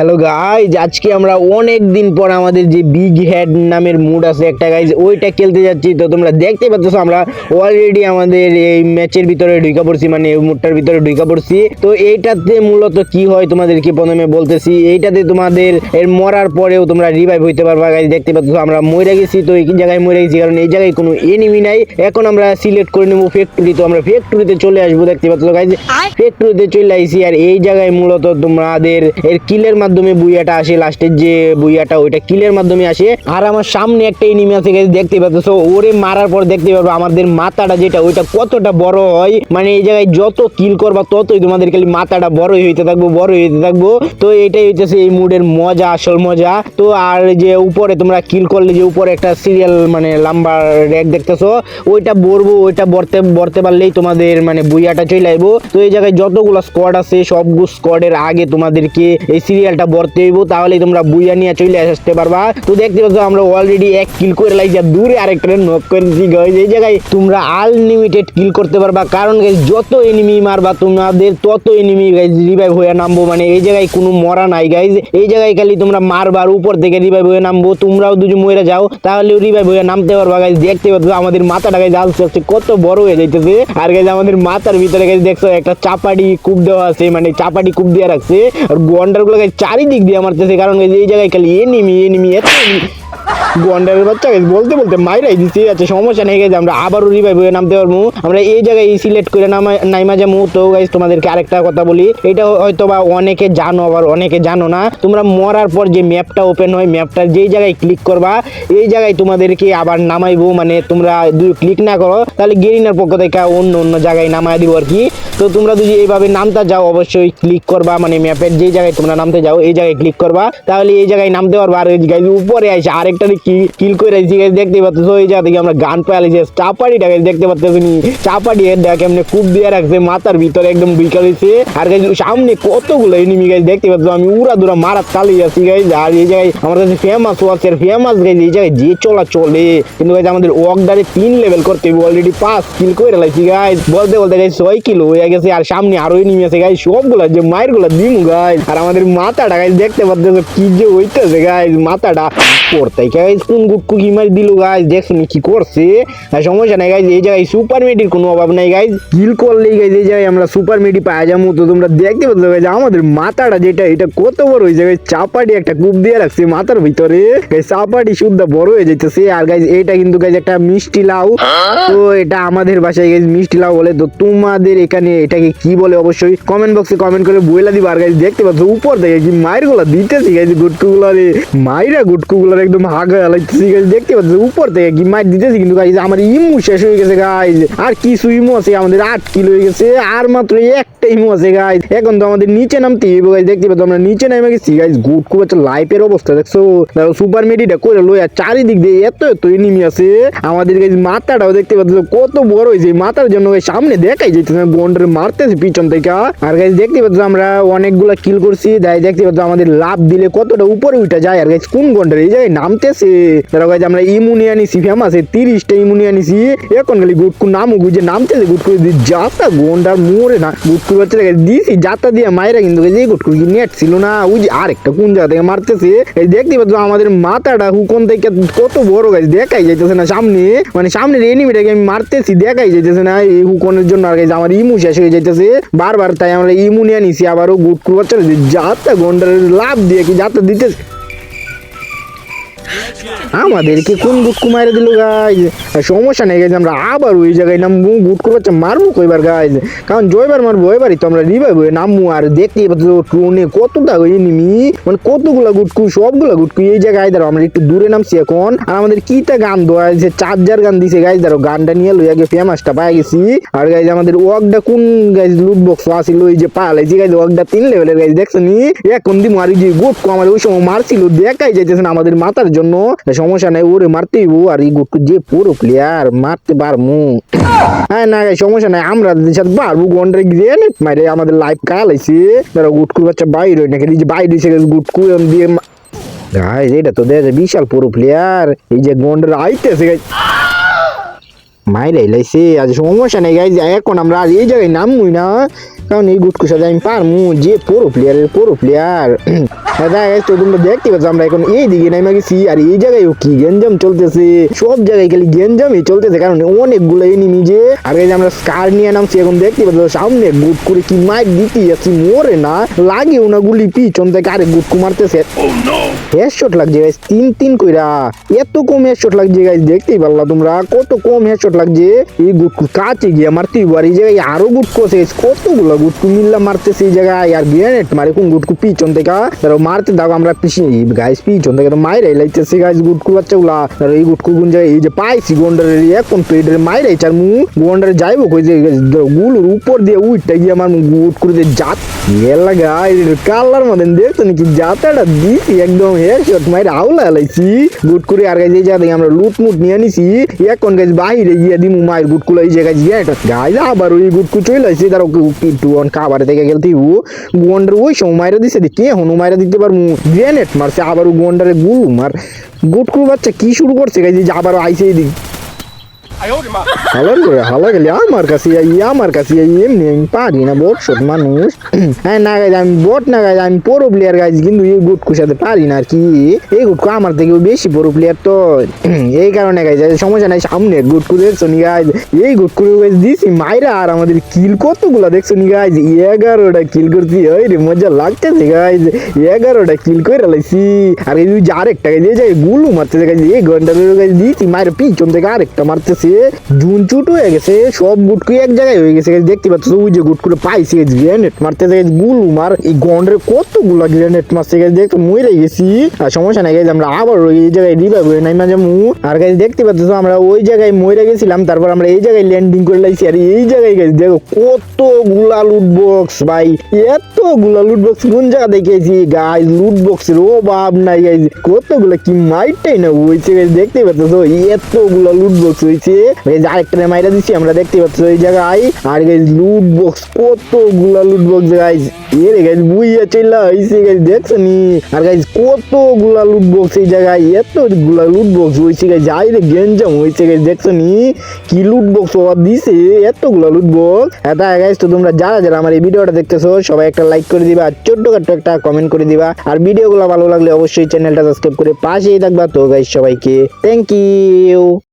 Hello guys আজকে আমরা অনেক দিন পর আমাদের যে বিগ হেড নামের মুড আছে একটা গাইজ ওইটা খেলতে যাচ্ছি। তো তোমরা দেখতে পাচ্ছ আমরা অলরেডি আমাদের এই ম্যাচের ভিতরে ঢুকা পড়ছি মানে মুডটার ভিতরে ঢুকা পড়ছি। তো এইটাতে মূলত কি হয় তোমাদেরকে প্রথমে বলতেছি এইটাতে তোমাদের এর মরার পরেও তোমরা রিভাইভ হইতে পারবা গাইজ দেখতে পাচ্ছ আমরা মরে গেছি তো এই জায়গায় মরে গেছি কারণ এই জায়গায় কোনো এনিমি নাই। এখন আমরা সিলেক্ট করে নেব ফ্যাক্টরি তো আমরা ফ্যাক্টরিতে চলে আসব দেখতে পাচ্ছ গাইজ ফ্যাক্টরিতে চলে আইছি আর এই জায়গায় মূলত তোমাদের এর কিলের মাধ্যমে বুইয়াটা আসে লাস্টের যে বুইয়াটা, ওইটা কিলের মাধ্যমে আসে। আর আমার সামনে একটা এনিমি আছে দেখতে পাচ্ছ? ওরে মারার পর দেখতে পারব আমাদের মাথাটা যেটা, ওইটা কতটা বড় হয়। মানে এই জায়গায় যত কিল করবা, ততই তোমাদের খালি মাথাটা বড় হইতে থাকব বড় হইতে থাকব। তো এটাই হইতেছে এই মুডের মজা, আসল মজা। তো আর যে উপরে তোমরা কিল করলে যে উপরে একটা সিরিয়াল মানে লম্বা র্যাক দেখতেছো, ওইটা বলব ওইটা বরতে বরতে পারলেই তোমাদের মানে বুইয়াটা চলে আইবো তো এই জায়গায় যতগুলো স্কোয়াড আছে সবগুলো স্কোয়াডের আগে তোমাদেরকে এই সিরিয়ালটা ভরতে হইব তাহলে তোমরা বুইয়া নিয়ে চলে আসতে পারবা। তো দেখতে পাচ্ছ আমরা অলরেডি এক কিল করে আর দূরে আরেকটা নক করে করেছি guys। এই জায়গায় তোমরা আনলিমিটেড কিল করতে পারবা কারণ guys, যত এনিমি মারবা তোমাদের তত এনিমি গাইজ রিভাইভ হয়ে নামবো। মানে এই জায়গায় কোনো মরা নাই গাইজ এই জায়গায় খালি তোমরা মারবার উপর থেকে রিভাইভ হয়ে নামবো। তোমরাও দুজন মরে যাও তাহলে রিভাইভ হয়ে নামতে পারবা গাইজ দেখতে পাচ্ছ আমাদের মাথাটা গাইজ আস্তে আস্তে কত বড় হয়ে যাইতেছে। আর গাইজ আমাদের মাথার ভিতরে গাইজ দেখছ একটা চাপাটি কূপ দেওয়া আছে মানে চাপাটি কূপ দিয়ে রাখছে। আর গন্ডারগুলো গাইজ চারিদিক দিয়ে মারতেছে কারণ এই জায়গায় খালি এনিমি এনিমি এত enemy। গন্ডারের বাচ্চা বলতে বলতে মাইরাই দিচ্ছি আচ্ছা সমস্যা নেই গেছে, আমরা আবারও রিভাইভ হয়ে নামতে পারব। আমরা এই জায়গায় সিলেক্ট করে নামা নাইমা যাব। তো গাইজ তোমাদেরকে আরেকটা কথা বলি, এটা হয়তো বা অনেকে জানো, আবার অনেকে জানো না। তোমরা মরার পর যে ম্যাপটা ওপেন হয় ম্যাপটার যেই জায়গায় ক্লিক করবা, এই জায়গায় তোমাদেরকে আবার নামাইবো। মানে তোমরা যদি ক্লিক না করো, তাহলে গেরিনার পক্ষ থেকে অন্য অন্য জায়গায় নামাই দিব আর কি। তো তোমরা যদি এইভাবে নামতে যাও, অবশ্যই ক্লিক করবা। মানে ম্যাপের যে জায়গায় তোমরা নামতে যাও, এই জায়গায় ক্লিক করবা। তাহলে এই জায়গায় নামতে পারবা। আর গাইজ উপরে আসে আরেকটা কিল করে আইছি guys, দেখতে পাচ্ছ? এই জায়গা থেকে আমরা গান পেয়ে আইছি চাপাটিটা guys দেখতে পাচ্ছ চাপাটি এর দেখ এমনি কূপ দিয়ে রাখছে মাথার ভিতরে একদম ঢুকা রয়েছে আর গাইজ সামনে কতগুলো এনিমি গাইজ দেখতে পাচ্ছ? আমি উড়া দুরা মারাত চালিয়ে যাচ্ছি গাইজ আর এই জায়গায় আমার কাছে ফেমাস ওয়াচ এর ফেমাস গাইজ এই জায়গায় যে চলা চলে। কিন্তু গাইজ আমাদের ওয়াকদারে তিন লেভেল করতে হবে অলরেডি পাঁচ কিল করে লাইছি গাইজ বলতে বলতে গাইজ ছয় কিলো হয়ে গেছে আর সামনে আরও এনিমি আছে গাইজ সবগুলা যে মায়েরগুলা দিম গাইজ আর আমাদের মাথাটা গাইজ দেখতে পাচ্ছ কি যে হইতেছে গাইজ মাথাটা। পড়তাই গাইজ কোন গুটকু কি মারি দিল গাইজ দেখছ কি করছে? সমস্যা নাই গাইজ এই জায়গায় সুপার মেডির কোনো অভাব নাই গাইজ কিল করলেই গাইজ এই জায়গায় আমরা সুপার মেডি পাওয়া যাব। তো তোমরা দেখতে পাচ্ছ গাইজ আমাদের মাথাটা যেটা, এটা কত বড় হয়েছে গাইজ চাপাটি একটা কূপ দিয়ে রাখছে মাথার ভিতরে। গাইজ চাপাটি শুদ্ধ বড় হয়ে যাইতেছে। আর গাইজ এটা কিন্তু গাইজ একটা মিষ্টি লাউ। তো এটা আমাদের বাসায় গাইজ মিষ্টি লাউ বলে। তো তোমাদের এখানে এটাকে কি বলে অবশ্যই কমেন্ট বক্সে কমেন্ট করে বইলা দিবা। আর গাইজ দেখতে পাচ্ছ, উপর থেকে কি মায়েরগুলা দিতেছি গাইজ গুটকু গুলারে মাইরা গুটকু একদম লাগতেছি দেখতে পাচ্ছ উপর থেকে কি মাইর দিতেছি কিন্তু গাইজ আমার ইমু শেষ হয়ে গেছে গাইজ আর কিছু ইমু আছে, আমাদের আট কিলো হয়ে গেছে, আর মাত্র একটা ইমু আছে গাইজ এখন তো আমাদের নিচে নামতে হবে গাইজ দেখতে পাচ্ছ, আমরা নিচে নেমে গেছি গাইজ গুটকু বাচ্চা লাইফের অবস্থা, দেখছ? দেখো সুপার মেডিটা করে লই আর চারিদিক দিয়ে এত এত এনিমি আছে। আমাদের গাইজ মাথাটাও দেখতে পাচ্ছ, কত বড় হয়েছে। মাথার জন্য সামনে দেখাই যেতেছে বন্ডারে মারতেছে পিছন থেকে। আর গাইজ দেখতে পাচ্ছ, আমরা অনেকগুলা কিল করছি। তাই দেখতে পাচ্ছ, আমাদের লাভ দিলে কতটা উপরে উঠে যায়। আর গাইজ কোন গন্ডার? এই জায়গায় আমরা ইমুনিয়া তিরিশটা ইমুনিয়া এখন খালি গুটকু নামু গুজে নামতেছে গুটকু যাতা গন্ডার না যাতা দিয়ে কিন্তু এই গুটকু নেট ছিল না। ওই যে আরেকটা কোন জায়গা থেকে মারতেছে দেখতে পাচ্ছ আমাদের মাথাটা হুকন থেকে কত বড় গাইজ দেখাই যাইতেছে না সামনে। মানে সামনের এনিমিটাকে আমি মারতেছি, দেখাই যাইতেছে না। এই হুকনের জন্য আর গাইজ আমার ইমু শেষ হয়ে যাইতেছে। বারবার তাই আমরা ইমু নিয়ে নিছি আবারও গুটকু বাচ্চা যাতা গন্ডারের লাভ দিয়ে কি যাতা দিতেছে। আমাদেরকে কোন গুটকু মারে দিল গাইজ সমস্যা নেই গাইজ আমরা আবার ওই জায়গায় নামবো গুটকু বাচ্চা মারবো কইবার গাইজ কারণ জয়বার মারবো, এবারই তো আমরা রিভাইভ হয়ে নামবো, আর দেখতেই পাচ্ছ ট্রোনে কতটা এনিমি মানে কতগুলা গুটকু সবগুলা গুটকু এই জায়গায় দাঁড়ো আমরা একটু দূরে নামছি এখন। আর আমাদের কিটা গান দেওয়া আছে চার্জার গান দিছে গাইজ দাঁড়ো গানটা নিয়ে লই, আগে ফেমাসটা পাই গেছি। আর গাইজ আমাদের ওয়াকটা কোন গাইজ লুট বক্স আসিল ওই যে পালাইছি গাইজ ওয়াকটা তিন লেভেলের গাইজ দেখছ নি? এখন দি মারি যে গুটকু আমাদের ওই সময় মারছিল, দেখাই যাইতেছে আমাদের মাথার জন্য সমস্যা নাই, ওরে মারতেই আর এই গুট্টু যে পুরো প্লেয়ার মারতে পারমু হ্যাঁ না সমস্যা নাই, আমরা সাথে পারব গন্ডারে গিয়ে মাইরে আমাদের লাইফ কালাইছে তারা গুটকুর বাচ্চা বাইরে নাকি যে বাইরে এসে গুটকু দিয়ে গাইজ এটা তো দেখা বিশাল পুরো প্লেয়ার এই যে গন্ডরে আইতেছে গাইজ মাইরে লাইছে, আজ সমস্যা নেই গাইজ, এখন আমরা আর এই জায়গায় নামবই না। কারণ এই গুটকুর সাথে আমি পারমু, যে পুরো প্লেয়ারের পুরো প্লেয়ার দাদা গাইজ তো তোমরা দেখতে পাচ্ছ, আমরা এখন এই দিকে নামে গেছি, আর এই জায়গায়ও কি গেঞ্জাম চলতেছে। সব জায়গায় খালি গেঞ্জামই চলতেছে, কারণ অনেকগুলো এনিমি যে। আর গাইজ আমরা স্কার নিয়ে নামছি, এখন দেখতে পাচ্ছ, সামনে গুট করে কি মাইক দিতে যাচ্ছি, মরে না। লাগেও না গুলি, পিছন থেকে আরে গুটকু মারতেছে। হেডশট লাগছে গাইস তিন তিন কইরা। এত কম হেডশট লাগছে গাইস দেখতেই পারলা তোমরা, কত কম হেডশট লাগছে, এই গুটকু কাছে গিয়ে মারতে আর এই জায়গায় আরও গুটকু আছে কতগুলো গুটকু মিল্লা মারতেছে এই জায়গায়, আর গ্রেনেড মারে কোন গুটকু পিছন থেকে, ধরো মারতে দাও, আমরা পিছি গাইস পিছন থেকে তো মাইরে লাইতেছে গাইস গুটকু বাচ্চাগুলা ধরো এই গুটকু গুন জায়গায়, এই যে পাইছি গন্ডারের এখন তো এটার মাইরে চার মু। গন্ডারে যাইবো কই যে গুলুর উপর দিয়ে উইটটা গিয়ে আমার গুটকুর দিয়ে জাত এলা গাই কালার মধ্যে দেখছ নাকি? জাতাটা দিছি একদম হেডশট মাইরে আউলা লাইছি। গুট করে আর গাইজ এই জায়গা থেকে আমরা লুট মুট নিয়ে নিছি। এখন গাইজ বাহিরে গিয়ে দিমু, মায়ের গুটকুলো এই জায়গায় ইয়ে গাইজ আবার ওই গুটকু চলে আসছে তার টুয়ন খাবার থেকে গেল তুই ও গুয়ান্ডার ওই সময় মায়েরা দিছে কে হনু মায়েরা দিতে পারব? গ্রেনেড মারছে, আবার ও গুয়ান্ডারে গুল মার। গুটকু বাচ্চা কি শুরু করছে? গাইজ আবার আইসে এদিক হালার করে হালা গেলে আমার কাছে আমার কাছে এমনি আমি পারি না বট শট মানুষ হ্যাঁ না গাইজ আমি বট না গাইজ আমি পুরো প্লেয়ার গাইজ কিন্তু এই গুটকুর সাথে পারি না আর কি এই গুটকু আমার থেকেও বেশি বড় প্লেয়ার তো এই কারণে গাইজ সমস্যা নাই সামনে গুটকু দেখছ নি গাইজ এই গুটকু গাইজ দিছি মাইরা আর আমাদের কিল কতগুলো দেখছ নি গাইজ এগারোটা কিল করছি ওই রে মজা লাগতেছে গাইজ এগারোটা কিল করে লাইছি আর এই যে আরেকটা গাইজ এই যে গুলু মারতেছে গাইজ এই ঘণ্টার গাইজ দিছি মায়ের পিছন থেকে আরেকটা মারতেছে জুন চুট হয়ে গেছে, সব গুটকু এক জায়গায় হয়ে গেছে। দেখতে পাচ্ছ, ওই যে গুটকুরে পাইছে গ্রেনেড মারতে গেছে গুলু মার, এই গন্ডের কতগুলো গ্রেনেড মারছে গেছে, দেখতে মরে গেছি। আর সমস্যা নাই, গেছে, আমরা আবার ওই জায়গায় রিভাইভ হয়ে নাই মাঝে মু। আর গাইজ দেখতে পাচ্ছ, আমরা ওই জায়গায় মরে গেছিলাম, তারপর আমরা এই জায়গায় ল্যান্ডিং করে লাইছি। আর এই জায়গায় গেছি, দেখো, কতগুলা লুট বক্স ভাই, এতগুলা লুট বক্স কোন জায়গা দেখেছি গাইজ লুট বক্সের অভাব নাই গাইজ কতগুলা কি মাইটাই না হয়েছে গাইজ দেখতে পাচ্ছ এতগুলা লুট বক্স হয়েছে। গাইজ আরেকটা মাইরা দিচ্ছি আমরা দেখতে পাচ্ছ এই জায়গায়। আর গাইজ লুট বক্স কতগুলা লুট বক্স গাইজ এর গাইজ বুইয়া চলে হয়েছে গাইজ দেখছ নি আর গাইজ কতগুলা লুট বক্স এই জায়গায়, এতগুলা লুট বক্স হয়েছে গাইজ যাই রে গেঞ্জাম হয়েছে গাইজ দেখছ নি কি লুট বক্স ওরা দিছে, এতগুলা লুট বক্স এটা গাইজ তো তোমরা যারা যারা আমার এই ভিডিওটা দেখতেছো, সবাই একটা লাইক করে দিবা, আর ছোট্টখাট্ট একটা কমেন্ট করে দিবা। আর ভিডিওগুলো ভালো লাগলে অবশ্যই চ্যানেলটা সাবস্ক্রাইব করে পাশেই থাকবা। তো গাইজ সবাইকে থ্যাংক ইউ